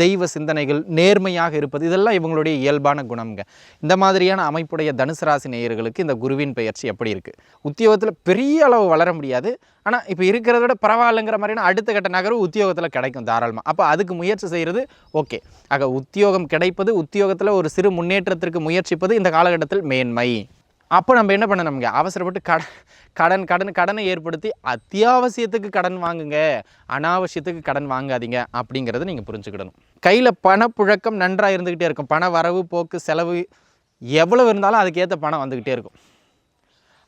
தெய்வ சிந்தனைகள் நேர்மையாக இருப்பது இதெல்லாம் இவங்களுடைய இயல்பான குணம்ங்க. இந்த மாதிரியான அமைப்புடைய தனுசு ராசி நேயர்களுக்கு இந்த குருவின் பெயர்ச்சி எப்படி இருக்குது உத்தியோகத்தில் பெரிய அளவு வளர முடியாது. ஆனால் இப்போ இருக்கிறத விட பரவாயில்லைங்கிற மாதிரினா அடுத்த கட்ட நகர்வு உத்தியோகத்தில் கிடைக்கும் தாராளமாக அப்போ அதுக்கு முயற்சி செய்கிறது ஓகே. ஆக உத்தியோகம் கிடைப்பது உத்தியோகத்தில் ஒரு சிறு முன்னேற்றத்திற்கு முயற்சிப்பது இந்த காலகட்டத்தில் மேன்மை. அப்போ நம்ம என்ன பண்ணணுங்க அவசரப்பட்டு கடன் கடன் கடன் கடனை ஏற்படுத்தி அத்தியாவசியத்துக்கு கடன் வாங்குங்க. அனாவசியத்துக்கு கடன் வாங்காதீங்க அப்படிங்கிறத நீங்கள் புரிஞ்சுக்கிடணும். கையில் பணப்புழக்கம் நன்றாக இருந்துக்கிட்டே இருக்கும். பண வரவு போக்கு செலவு எவ்வளவு இருந்தாலும் அதுக்கேற்ற பணம் வந்துக்கிட்டே இருக்கும்.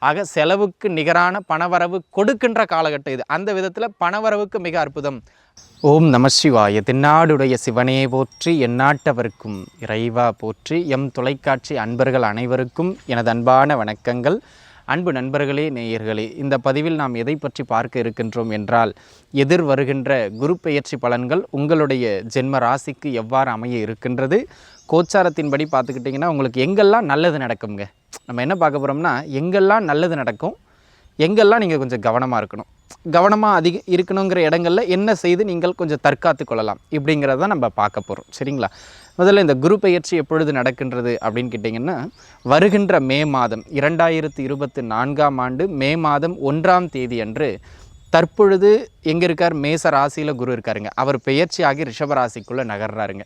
ஆக செலவுக்கு நிகரான பணவரவு கொடுக்கின்ற காலகட்டம் இது. அந்த விதத்தில் பணவரவுக்கு மிக அற்புதம். ஓம் நம சிவாய. தென்னாடுடைய சிவனே போற்றி எந்நாட்டவர்க்கும் இறைவா போற்றி எம் தொலைக்காட்சி அன்பர்கள் அனைவருக்கும் எனது அன்பான வணக்கங்கள். அன்பு நண்பர்களே நேயர்களே இந்த பதிவில் நாம் எதை பற்றி பார்க்க இருக்கின்றோம் என்றால் எதிர் வருகின்ற குரு பெயர்ச்சி பலன்கள் உங்களுடைய ஜென்ம ராசிக்கு எவ்வாறு அமைய இருக்கின்றது கோச்சாரத்தின்படி பார்த்துக்கிட்டிங்கன்னா உங்களுக்கு எங்கெல்லாம் நல்லது நடக்குங்க நம்ம என்ன பார்க்க போகிறோம்னா எங்கெல்லாம் நல்லது நடக்கும் எங்கெல்லாம் நீங்கள் கொஞ்சம் கவனமாக இருக்கணும்? கவனமாக அதிக இருக்கணுங்கிற இடங்கள்ல என்ன செய்து நீங்கள் கொஞ்சம் தற்காத்து கொள்ளலாம் இப்படிங்கிறத நம்ம பார்க்க போகிறோம் சரிங்களா? முதல்ல இந்த குரு பயிற்சி எப்பொழுது நடக்கின்றது அப்படின்னு கேட்டிங்கன்னா வருகின்ற மே மாதம் இரண்டாயிரத்தி இருபத்தி நான்காம் ஆண்டு மே மாதம் ஒன்றாம் தேதி அன்று தற்பொழுது எங்கே இருக்கார்? மேச ராசியில் குரு இருக்காருங்க. அவர் பெயர்ச்சியாகி ரிஷப ராசிக்குள்ளே நகர்றாருங்க.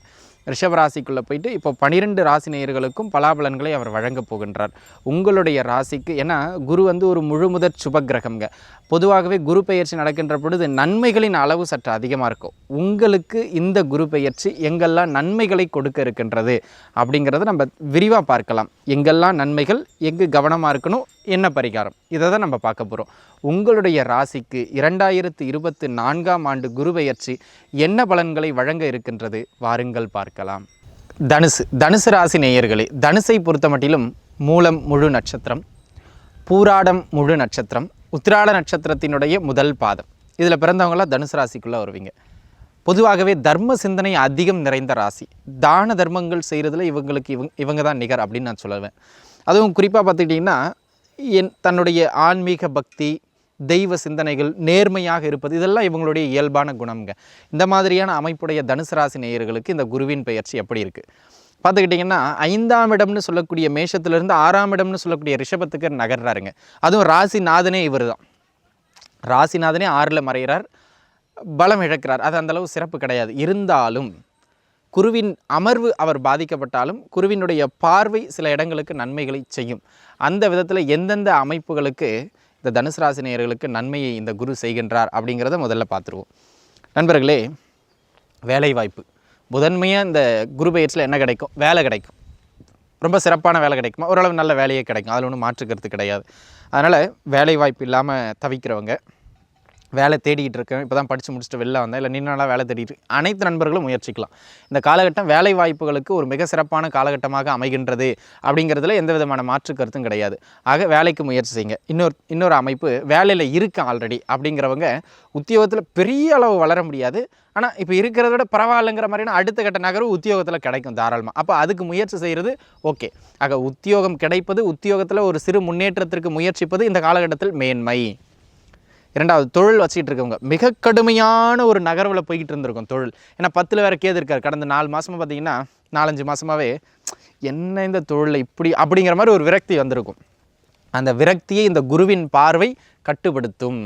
ரிஷபராசிக்குள்ளே போயிட்டு இப்போ பனிரெண்டு ராசி நேயர்களுக்கும் பலாபலன்களை அவர் வழங்கப் போகின்றார். உங்களுடைய ராசிக்கு ஏன்னா குரு வந்து ஒரு முழுமுதற் சுபக்கிரகம்ங்க. பொதுவாகவே குரு பெயர்ச்சி நடக்கின்ற பொழுது நன்மைகளின் அளவு சற்று அதிகமாக இருக்கும். உங்களுக்கு இந்த குரு பெயர்ச்சி எங்கெல்லாம் நன்மைகளை கொடுக்க இருக்கின்றது அப்படிங்கிறத நம்ம விரிவாக பார்க்கலாம். எங்கெல்லாம் நன்மைகள் எங்கு கவனமாக இருக்கணும் என்ன பரிகாரம்? இதை தான் நம்ம பார்க்க போகிறோம் உங்களுடைய ராசிக்கு இரண்டாயிரத்து இருபத்தி நான்காம் ஆண்டு குருபெயர்ச்சி என்ன பலன்களை வழங்க இருக்கின்றது? வாருங்கள் பார்க்கலாம். தனுசு தனுசு ராசி நேயர்களே தனுசை பொறுத்த மட்டிலும் மூலம் முழு நட்சத்திரம் பூராடம் முழு நட்சத்திரம் உத்திராட நட்சத்திரத்தினுடைய முதல் பாதம். இதில் பிறந்தவங்களாம் தனுசு ராசிக்குள்ளே வருவீங்க. பொதுவாகவே தர்ம சிந்தனை அதிகம் நிறைந்த ராசி. தான தர்மங்கள் செய்கிறதுல இவங்களுக்கு இவங்க இவங்க தான் நிகர் அப்படின்னு நான் சொல்லுவேன். அதுவும் குறிப்பாக பார்த்துக்கிட்டிங்கன்னா என் தன்னுடைய ஆன்மீக பக்தி தெய்வ சிந்தனைகள் நேர்மையாக இருப்பது இதெல்லாம் இவங்களுடைய இயல்பான குணம்ங்க. இந்த மாதிரியான அமைப்புடைய தனுசு ராசி நேயர்களுக்கு இந்த குருவின் பெயர்ச்சி எப்படி இருக்குது பார்த்துக்கிட்டிங்கன்னா ஐந்தாம் இடம்னு சொல்லக்கூடிய மேஷத்திலிருந்து ஆறாம் இடம்னு சொல்லக்கூடிய ரிஷபத்துக்கு நகர்றாருங்க. அதுவும் ராசிநாதனே இவர் தான் ராசிநாதனே ஆறில் மறைகிறார் பலம் இழக்கிறார். அது அந்தளவு சிறப்பு கிடையாது. இருந்தாலும் குருவின் அமர்வு அவர் பாதிக்கப்பட்டாலும் குருவினுடைய பார்வை சில இடங்களுக்கு நன்மைகளை செய்யும். அந்த விதத்தில் எந்தெந்த அமைப்புகளுக்கு இந்த தனுசு ராசி நேயர்களுக்கு நன்மையை இந்த குரு செய்கின்றார் அப்படிங்கிறத முதல்ல பார்த்துருவோம். நண்பர்களே வேலைவாய்ப்பு. முதன்மையாக இந்த குரு பயிற்சியில் என்ன கிடைக்கும்? வேலை கிடைக்கும். ரொம்ப சிறப்பான வேலை கிடைக்குமா? ஓரளவு நல்ல வேலையே கிடைக்கும். அதில் ஒன்றும் மாற்றுக்கிறது கிடையாது. அதனால் வேலைவாய்ப்பு இல்லாமல் தவிக்கிறவங்க வேலை தேடிக்கிட்டு இருக்கேன். இப்போ தான் படித்து முடிச்சுட்டு வெளில வந்தேன். இல்லை நீண்ட நாளாக வேலை தேடிட்டு அனைத்து நண்பர்களும் முயற்சிக்கலாம். இந்த காலகட்டம் வேலை வாய்ப்புகளுக்கு ஒரு மிக சிறப்பான காலகட்டமாக அமைகின்றது அப்படிங்கிறதுல எந்த விதமான மாற்று கருத்தும் கிடையாது. ஆக வேலைக்கு முயற்சி செய்யுங்க. இன்னொரு இன்னொரு அமைப்பு வேலையில் இருக்கேன் ஆல்ரெடி அப்படிங்கிறவங்க உத்தியோகத்தில் பெரிய அளவு வளர முடியாது. ஆனால் இப்போ இருக்கிறத விட பரவாயில்லைங்கிற மாதிரினா அடுத்த கட்ட நகர்வு உத்தியோகத்தில் கிடைக்கும் தாராளமாக அப்போ அதுக்கு முயற்சி செய்கிறது ஓகே ஆக உத்தியோகம் கிடைப்பது உத்தியோகத்தில் ஒரு சிறு முன்னேற்றத்திற்கு முயற்சிப்பது இந்த காலகட்டத்தில் மேன்மை. இரண்டாவது தொழில் வச்சுக்கிட்டு இருக்கவங்க. மிக கடுமையான ஒரு நகர்வில் போய்கிட்டு இருந்திருக்கும் தொழில். ஏன்னா பத்தில் வேற கேது இருக்கார். கடந்த நாலு மாதமாக பார்த்தீங்கன்னா நாலஞ்சு மாதமாகவே என்ன இந்த தொழிலில் இப்படி? அப்படிங்கிற மாதிரி ஒரு விரக்தி வந்திருக்கும். அந்த விரக்தியை இந்த குருவின் பார்வை கட்டுப்படுத்தும்.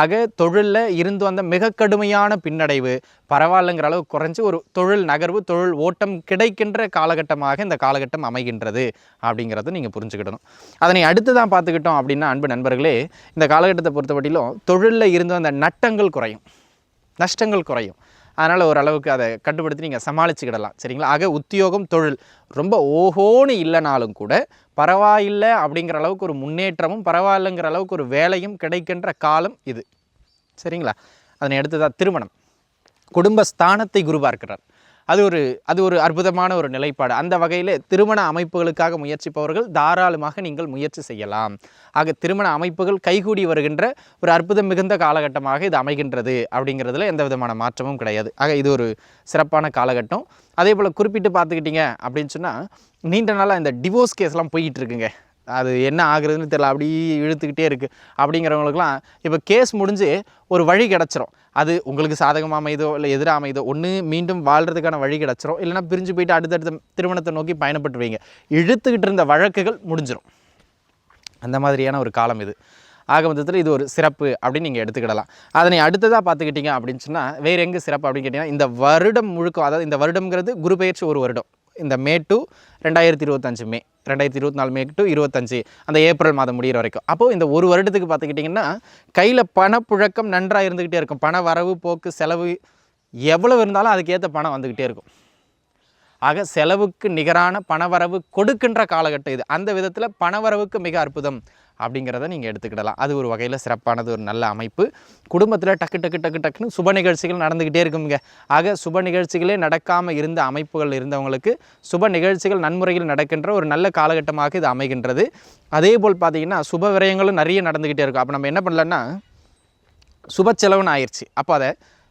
ஆக தொழிலில் இருந்து வந்த மிக கடுமையான பின்னடைவு பரவாயில்லைங்கிற அளவு குறைஞ்சி ஒரு தொழில் நகர்வு தொழில் ஓட்டம் கிடைக்கின்ற காலகட்டமாக இந்த காலகட்டம் அமைகின்றது அப்படிங்கிறத நீங்கள் புரிஞ்சுக்கிடணும். அதனை அடுத்து தான் பார்த்துக்கிட்டோம் அப்படின்னா அன்பு நண்பர்களே இந்த காலகட்டத்தை பொறுத்தவரையிலும் தொழிலில் இருந்து வந்த நட்டங்கள் குறையும். நஷ்டங்கள் குறையும். அதனால் ஓரளவுக்கு அதை கட்டுப்படுத்தி நீங்கள் சமாளிச்சுக்கிடலாம். சரிங்களா? ஆக உத்தியோகம் தொழில் ரொம்ப ஓஹோன்னு இல்லைனாலும் கூட பரவாயில்லை அப்படிங்கிற அளவுக்கு ஒரு முன்னேற்றமும் பரவாயில்லைங்கிற அளவுக்கு ஒரு வேலையும் கிடைக்கின்ற காலம் இது. சரிங்களா? அதனை அடுத்ததாக திருமணம். குடும்ப ஸ்தானத்தை குரு பார்க்கிறார். அது ஒரு அது ஒரு அற்புதமான ஒரு நிலைப்பாடு. அந்த வகையில் திருமண அமைப்புகளுக்காக முயற்சிப்பவர்கள் தாராளமாக நீங்கள் முயற்சி செய்யலாம். ஆக திருமண அமைப்புகள் கைகூடி வருகின்ற ஒரு அற்புதம் மிகுந்த காலகட்டமாக இது அமைகின்றது அப்படிங்கிறதுல எந்த விதமான மாற்றமும் கிடையாது. ஆக இது ஒரு சிறப்பான காலகட்டம். அதே போல் குறிப்பிட்டு பார்த்துக்கிட்டிங்க அப்படின்னு சொன்னால் நீண்ட நாளாக இந்த டிவோர்ஸ் கேஸ்லாம் போயிட்டு இருக்குங்க. அது என்ன ஆகுறதுன்னு தெரியல. அப்படி இழுத்துக்கிட்டே இருக்குது அப்படிங்கிறவங்களுக்குலாம் இப்போ கேஸ் முடிஞ்சு ஒரு வழி கிடச்சிரும். அது உங்களுக்கு சாதகமாக அமைதோ இல்லை எதிராக அமைதோ ஒன்று மீண்டும் வாழ்கிறதுக்கான வழி கிடச்சிரும். இல்லைன்னா பிரிஞ்சு போயிட்டு அடுத்தடுத்த திருமணத்தை நோக்கி பயணப்பட்டுருவீங்க. இழுத்துக்கிட்டு இருந்த வழக்குகள் முடிஞ்சிடும் அந்த மாதிரியான ஒரு காலம் இது. ஆக மொத்தத்தில் இது ஒரு சிறப்பு அப்படின்னு நீங்கள் எடுத்துக்கிடலாம். அதனை அடுத்ததாக பார்த்துக்கிட்டிங்க அப்படின்னு சொன்னால் வேறு எங்கே சிறப்பு அப்படின்னு கேட்டிங்கன்னா இந்த வருடம் முழுக்க அதாவது இந்த வருடங்கிறது குரு பயிற்சி ஒரு வருடம். இந்த மே டு ரெண்டாயிரத்தி இருபத்தஞ்சு மே. ரெண்டாயிரத்தி இருபத்தி நாலு மே டு இருபத்தஞ்சு அந்த ஏப்ரல் மாதம் முடிகிற வரைக்கும். அப்போது இந்த ஒரு வருடத்துக்கு பார்த்துக்கிட்டிங்கன்னா கையில் பணப்புழக்கம் நன்றாக இருந்துக்கிட்டே இருக்கும். பண வரவு போக்கு செலவு எவ்வளவு இருந்தாலும் அதுக்கேற்ற பணம் வந்துக்கிட்டே இருக்கும். ஆக செலவுக்கு நிகரான பணவரவு கொடுக்கின்ற காலகட்டம் இது. அந்த விதத்தில் பணவரவுக்கு மிக அற்புதம் அப்படிங்கிறத நீங்கள் எடுத்துக்கிடலாம். அது ஒரு வகையில் சிறப்பானது ஒரு நல்ல அமைப்பு. குடும்பத்தில் டக்கு டக்கு டக்கு டக்குன்னு சுப நிகழ்ச்சிகள் நடந்துக்கிட்டே இருக்குங்க ஆக சுப நிகழ்ச்சிகளே நடக்காமல் இருந்த அமைப்புகள் இருந்தவங்களுக்கு சுப நிகழ்ச்சிகள் நன்முறையில் நடக்கின்ற ஒரு நல்ல காலகட்டமாக இது அமைகின்றது. அதே போல் பார்த்தீங்கன்னா சுப விரயங்களும் நிறைய நடந்துக்கிட்டே இருக்கும். அப்போ நம்ம என்ன பண்ணலன்னா சுப செலவுன்னு ஆயிடுச்சு அப்போ அதை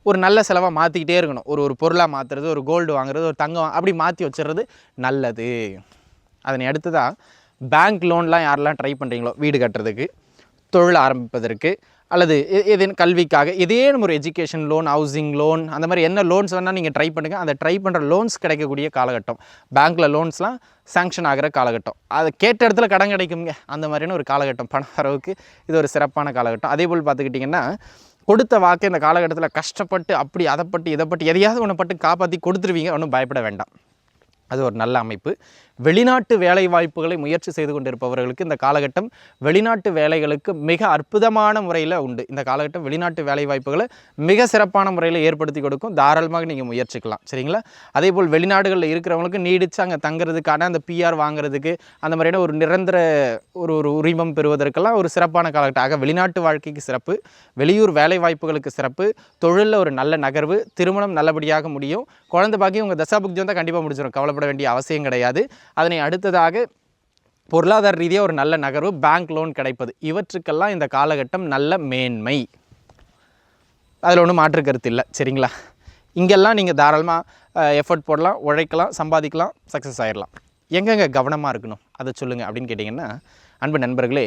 ஒரு நல்ல செலவாக மாற்றிக்கிட்டே இருக்கணும். ஒரு ஒரு பொருளாக மாற்றுறது ஒரு கோல்டு வாங்குறது ஒரு தங்கம் அப்படி மாற்றி வச்சிடுறது நல்லது. அதனை அடுத்ததாக பேங்க் லோன்லாம் யாரெல்லாம் ட்ரை பண்ணுறீங்களோ வீடு கட்டுறதுக்கு தொழில் ஆரம்பிப்பதற்கு அல்லது எது கல்விக்காக ஏதேனும் ஒரு எஜுகேஷன் லோன் ஹவுசிங் லோன் அந்த மாதிரி என்ன லோன்ஸ் வேணால் நீங்கள் ட்ரை பண்ணுங்கள் அந்த ட்ரை பண்ணுற லோன்ஸ் கிடைக்கக்கூடிய காலகட்டம். பேங்க்கில் லோன்ஸ்லாம் சாங்ஷன் ஆகிற காலகட்டம். அது கேட்ட இடத்துல கடன் கிடைக்குங்க அந்த மாதிரியான ஒரு காலகட்டம். பண வரவுக்கு இது ஒரு சிறப்பான காலகட்டம். அதே போல் பார்த்துக்கிட்டிங்கன்னா கொடுத்த வாக்கை இந்த காலகட்டத்தில் கஷ்டப்பட்டு அப்படி அதைப்பட்டு இதைப்பட்டு எதையாவது ஒன்றை பட்டு காப்பாற்றி கொடுத்துருவீங்க ஒன்றும் பயப்பட வேண்டாம். அது ஒரு நல்ல அமைப்பு. வெளிநாட்டு வேலை வாய்ப்புகளை முயற்சி செய்து கொண்டிருப்பவர்களுக்கு இந்த காலகட்டம் வெளிநாட்டு வேலைகளுக்கு மிக அற்புதமான முறையில் உண்டு. இந்த காலகட்டம் வெளிநாட்டு வேலை வாய்ப்புகளை மிக சிறப்பான முறையில் ஏற்படுத்தி கொடுக்கும். தாராளமாக நீங்கள் முயற்சிக்கலாம். சரிங்களா? அதே போல் வெளிநாடுகளில் இருக்கிறவங்களுக்கு நீடித்து அங்கே தங்குறதுக்கான அந்த பிஆர் வாங்குறதுக்கு அந்த மாதிரியான ஒரு நிரந்தர ஒரு ஒரு உரிமம் பெறுவதற்கெல்லாம் ஒரு சிறப்பான காலகட்டம். ஆக வெளிநாட்டு வாழ்க்கைக்கு சிறப்பு வெளியூர் வேலை வாய்ப்புகளுக்கு சிறப்பு தொழிலில் ஒரு நல்ல நகர்வு திருமணம் நல்லபடியாக முடியும். குழந்தை பாக்கி உங்கள் தசாபுக்தி வந்தால் கண்டிப்பாக முடிச்சிடும் கவலைப்பட வேண்டிய அவசியம் கிடையாது. அதனை அடுத்ததாக பொருளாதார ரீதியாக ஒரு நல்ல நகர்வு பேங்க் லோன் கிடைப்பது. இவற்றுக்கெல்லாம் இந்த காலகட்டம் நல்ல மேன்மை. அதில் ஒன்றும் மாற்று கருத்து இல்லை. சரிங்களா? இங்கெல்லாம் நீங்கள் தாராளமாக எஃபர்ட் போடலாம் உழைக்கலாம் சம்பாதிக்கலாம் சக்ஸஸ் ஆகிடலாம் எங்கெங்கே கவனமாக இருக்கணும்? அதை சொல்லுங்கள் அப்படின்னு கேட்டிங்கன்னா அன்பு நண்பர்களே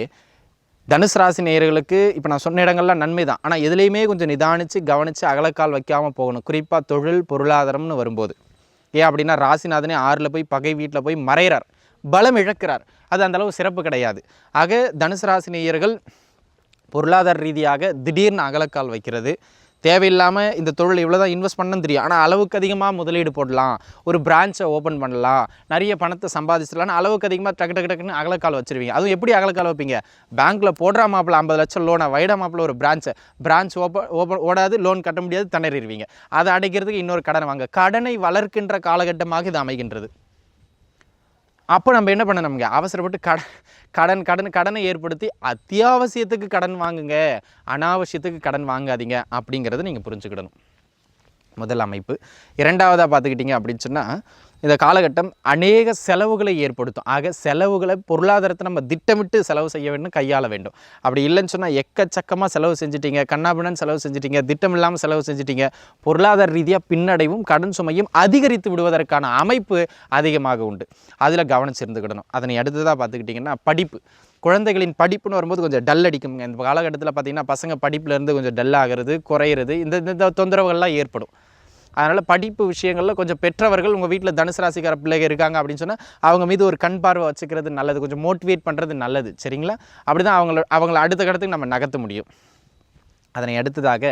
தனுசு ராசி நேயர்களுக்கு இப்போ நான் சொன்ன இடங்கள்லாம் நன்மை தான். ஆனால் எதுலேயுமே கொஞ்சம் நிதானித்து கவனித்து அகலக்கால் வைக்காமல் போகணும். குறிப்பாக தொழில் பொருளாதாரம்னு வரும்போது. ஏன் அப்படின்னா ராசிநாதனே ஆறில் போய் பகை வீட்டில் போய் மறைகிறார். பலம் இழக்கிறார். அது அந்தளவு சிறப்பு கிடையாது. ஆக தனுசு ராசி நேயர்கள் பொருளாதார ரீதியாக திடீர்னு அகலக்கால் வைக்கிறது. தேவையில்லாமல் இந்த தொழில் இவ்வளோ தான் இன்வெஸ்ட் பண்ணணும் தெரியும். ஆனால் அளவுக்கு அதிகமாக முதலீடு போடலாம். ஒரு பிரான்ச்சை ஓப்பன் பண்ணலாம். நிறைய பணத்தை சம்பாதிச்சிடலாம் அளவுக்கு அதிகமாக டக்கு டக்கு டக்குன்னு அகலக்கால் வச்சுருவீங்க. அதுவும் எப்படி அகலக்கால் வைப்பீங்க? பேங்க்கில் போடுற மாப்பிள்ள ஐம்பது லட்சம் லோனை வைட மாப்பிள்ள ஒரு பிரான்ச்சை பிரான்ச் ஓப்பன் ஓப்பன் ஓடாது லோன் கட்ட முடியாது திணறிடுவீங்க அதை அடைக்கிறதுக்கு இன்னொரு கடனை வாங்க. கடனை வளர்க்கின்ற காலகட்டமாக இது அமைகின்றது. அப்போ நம்ம என்ன பண்ணணுங்க அவசரப்பட்டு கடன் கடன் கடன் கடனை ஏற்படுத்தி அத்தியாவசியத்துக்கு கடன் வாங்குங்க. அனாவசியத்துக்கு கடன் வாங்காதீங்க அப்படிங்கிறத நீங்கள் புரிஞ்சுக்கிடணும். முதல் அமைப்பு. இரண்டாவதாக பார்த்துக்கிட்டிங்க அப்படின்னு சொன்னால் இந்த காலகட்டம் அநேக செலவுகளை ஏற்படுத்தும். ஆக செலவுகளை பொருளாதாரத்தை நம்ம திட்டமிட்டு செலவு செய்ய வேண்டும் கையாள வேண்டும். அப்படி இல்லைன்னு சொன்னால் எக்கச்சக்கமாக செலவு செஞ்சிட்டீங்க. கண்ணாபின்னு செலவு செஞ்சிட்டீங்க. திட்டம் இல்லாமல் செலவு செஞ்சிட்டீங்க. பொருளாதார ரீதியாக பின்னடைவும் கடன் சுமையும் அதிகரித்து விடுவதற்கான அமைப்பு அதிகமாக உண்டு. அதில் கவனம் சேர்ந்துக்கிடணும் அதனை அடுத்ததாக பார்த்துக்கிட்டிங்கன்னா படிப்பு. குழந்தைகளின் படிப்புன்னு வரும்போது கொஞ்சம் டல் அடிக்குங்க இந்த காலகட்டத்தில் பார்த்திங்கன்னா பசங்க படிப்புலேருந்து கொஞ்சம் டல் ஆகிறது குறையிறது. இந்த இந்த தொந்தரவுகள்லாம் ஏற்படும். அதனால் படிப்பு விஷயங்களில் கொஞ்சம் பெற்றவர்கள் உங்கள் வீட்டில் தனுசு ராசிக்கார பிள்ளைகள் இருக்காங்க அப்படின்னு சொன்னால் அவங்க மீது ஒரு கண் பார்வை வச்சுக்கிறது நல்லது. கொஞ்சம் மோட்டிவேட் பண்ணுறது நல்லது. சரிங்களா? அப்படி தான் அவங்கள அவங்கள அடுத்த கடத்துக்கு நம்ம நகர்த்த முடியும். அதனை அடுத்ததாக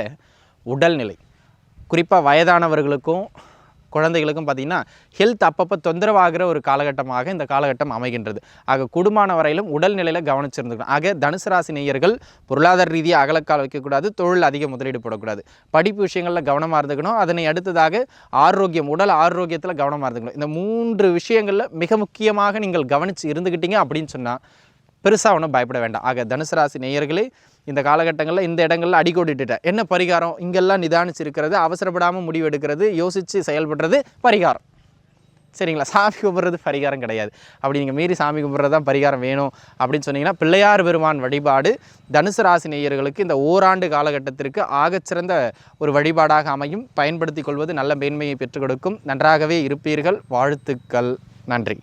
உடல்நிலை. குறிப்பாக வயதானவர்களுக்கும் குழந்தைகளுக்கும் பார்த்திங்கன்னா ஹெல்த் அப்பப்போ தொந்தரவாகிற ஒரு காலகட்டமாக இந்த காலகட்டம் அமைகின்றது. ஆக குடும்பமான வரையிலும் உடல்நிலையில் கவனிச்சிருந்துக்கணும். ஆக தனுசு ராசி நேயர்கள் பொருளாதார ரீதியாக அகலக்கால் வைக்கக்கூடாது தொழில் அதிக முதலீடு போடக்கூடாது. படிப்பு விஷயங்களில் கவனமாக இருந்துக்கணும். அதனை அடுத்ததாக ஆரோக்கியம் உடல் ஆரோக்கியத்தில் கவனமாக இருந்துக்கணும். இந்த மூன்று விஷயங்களில் மிக முக்கியமாக நீங்கள் கவனித்து இருந்துக்கிட்டீங்க அப்படின்னு சொன்னால் பெருசாக ஒன்றும் பயப்பட வேண்டாம். ஆக தனுசு ராசி நேயர்களே இந்த காலகட்டங்களில் இந்த இடங்களில் அடிக்கோடிட்டுட்டேன் என்ன பரிகாரம்? இங்கெல்லாம் நிதானிச்சிருக்கிறது அவசரப்படாமல் முடிவெடுக்கிறது யோசித்து செயல்படுறது பரிகாரம். சரிங்களா? சாமி கும்பிட்றது பரிகாரம் கிடையாது. அப்படி நீங்கள் மீறி சாமி கும்பிட்றது தான் பரிகாரம் வேணும் அப்படின்னு சொன்னீங்கன்னா பிள்ளையார் பெருமான் வழிபாடு தனுசு ராசி நேயர்களுக்கு இந்த ஓராண்டு காலகட்டத்திற்கு ஆகச்சிறந்த ஒரு வழிபாடாக அமையும். பயன்படுத்தி கொள்வது நல்ல மேன்மையை பெற்றுக் கொடுக்கும். நன்றாகவே இருப்பீர்கள். வாழ்த்துக்கள். நன்றி.